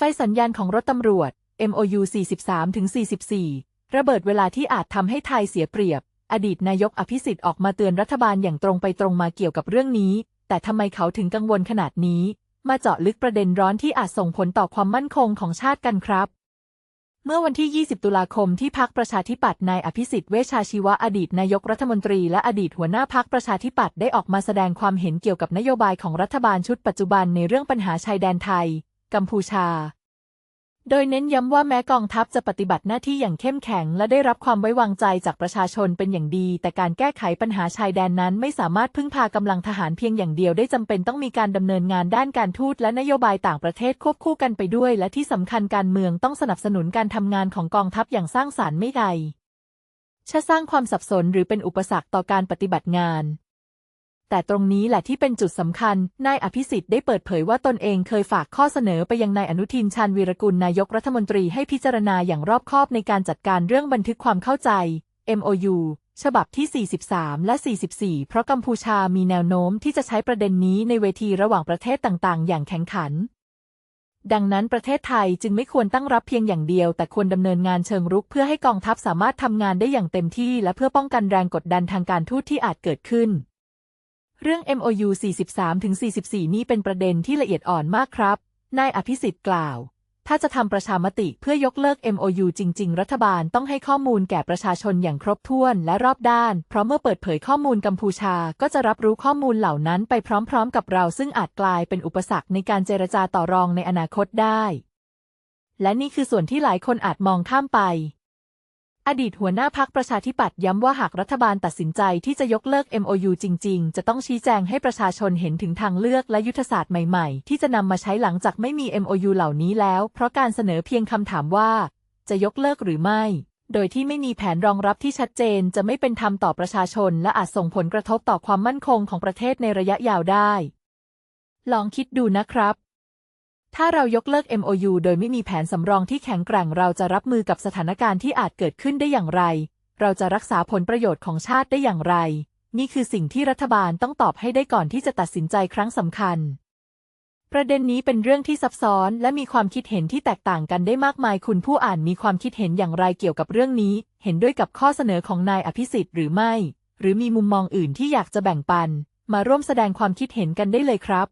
ไฟสัญญาณของรถตำรวจ MOU 43-44 ระเบิดเวลาที่อาจทำให้ไทยเสียเปรียบ อดีตนายกอภิสิทธิ์ออกมาเตือนรัฐบาลอย่างตรงไปตรงมาเกี่ยวกับเรื่องนี้ แต่ทำไมเขาถึงกังวลขนาดนี้ มาเจาะลึกประเด็นร้อนที่อาจส่งผลต่อความมั่นคงของชาติกันครับ เมื่อวันที่ 20 ตุลาคมที่พักประชาธิปัตย์นายอภิสิทธิ์เวชชาชีวะอดีตนายกรัฐมนตรีและอดีตหัวหน้าพักประชาธิปัตย์ได้ออกมาแสดงความเห็นเกี่ยวกับนโยบายของรัฐบาลชุดปัจจุบันในเรื่องปัญหาชายแดนไทย กัมพูชา โดยเน้นย้ำว่าแม้กองทัพจะปฏิบัติหน้าที่อย่างเข้มแข็ง และได้รับความไว้วางใจจากประชาชนเป็นอย่างดี แต่การแก้ไขปัญหาชายแดนนั้นไม่สามารถพึ่งพากำลังทหารเพียงอย่างเดียวได้จำเป็นต้องมีการดำเนินงานด้านการทูตและนโยบายต่างประเทศควบคู่กันไปด้วย และที่สำคัญการเมืองต้องสนับสนุนการทำงานของกองทัพอย่างสร้างสารรค์ไม่ไกลชะสร้างความสับสนหรือเป็นอุปสรรคต่อการปฏิบัติงาน แต่ตรงนี้แหละที่เป็นจุดสำคัญ นายอภิสิทธิ์ได้เปิดเผยว่าตนเองเคยฝากข้อเสนอไปยังนายอนุทินชาญวีรกุลนายกรัฐมนตรีให้พิจารณาอย่างรอบคอบในการจัดการเรื่องบันทึกความเข้าใจ MOU ฉบับที่ 43 และ 44 เพราะกัมพูชามีแนวโน้มที่จะใช้ประเด็นนี้ในเวทีระหว่างประเทศต่างๆ อย่างแข็งขัน ดังนั้นประเทศไทยจึงไม่ควรตั้งรับเพียงอย่างเดียว แต่ควรดำเนินงานเชิงรุกเพื่อให้กองทัพสามารถทำงานได้อย่างเต็มที่ และเพื่อป้องกันแรงกดดันทางการทูตที่อาจเกิดขึ้น เรื่อง MOU 43-44 นี่เป็นประเด็นที่ละเอียดอ่อนมากครับ นายอภิสิทธิ์กล่าว ถ้าจะทำประชามติเพื่อยกเลิก MOU จริง ๆ รัฐบาลต้องให้ข้อมูลแก่ประชาชนอย่างครบถ้วนและรอบด้าน เพราะเมื่อเปิดเผยข้อมูลกัมพูชาก็จะรับรู้ข้อมูลเหล่านั้นไปพร้อม ๆ กับเราซึ่งอาจกลายเป็นอุปสรรคในการเจรจาต่อรองในอนาคตได้ และนี่คือส่วนที่หลายคนอาจมองข้ามไป อดีตหัวหน้าพักประชาธิปัตย์ย้ำว่าหากรัฐบาลตัดสินใจที่จะยกเลิก MOU จริง ๆ จะต้องชี้แจงให้ประชาชนเห็นถึงทางเลือกและยุทธศาสตร์ใหม่ ๆ ที่จะนำมาใช้หลังจากไม่มี MOU เหล่านี้แล้ว เพราะการเสนอเพียงคำถามว่า จะยกเลิกหรือไม่ โดยที่ไม่มีแผนรองรับที่ชัดเจนจะไม่เป็นธรรมต่อประชาชน และอาจส่งผลกระทบต่อความมั่นคงของประเทศในระยะยาวได้ ลองคิดดูนะครับ ถ้าเรายกเลิก MOU โดยไม่มีแผนสำรองที่แข็งแกร่งเราจะรับมือกับสถานการณ์ที่อาจเกิดขึ้นได้อย่างไร เราจะรักษาผลประโยชน์ของชาติได้อย่างไร นี่คือสิ่งที่รัฐบาลต้องตอบให้ได้ก่อนที่จะตัดสินใจครั้งสำคัญ ประเด็นนี้เป็นเรื่องที่ซับซ้อนและมีความคิดเห็นที่แตกต่างกันได้มากมาย คุณผู้อ่านมีความคิดเห็นอย่างไรเกี่ยวกับเรื่องนี้ เห็นด้วยกับข้อเสนอของนายอภิสิทธิ์หรือไม่ หรือมีมุมมองอื่นที่อยากจะแบ่งปัน มาร่วมแสดงความคิดเห็นกันได้เลยครับ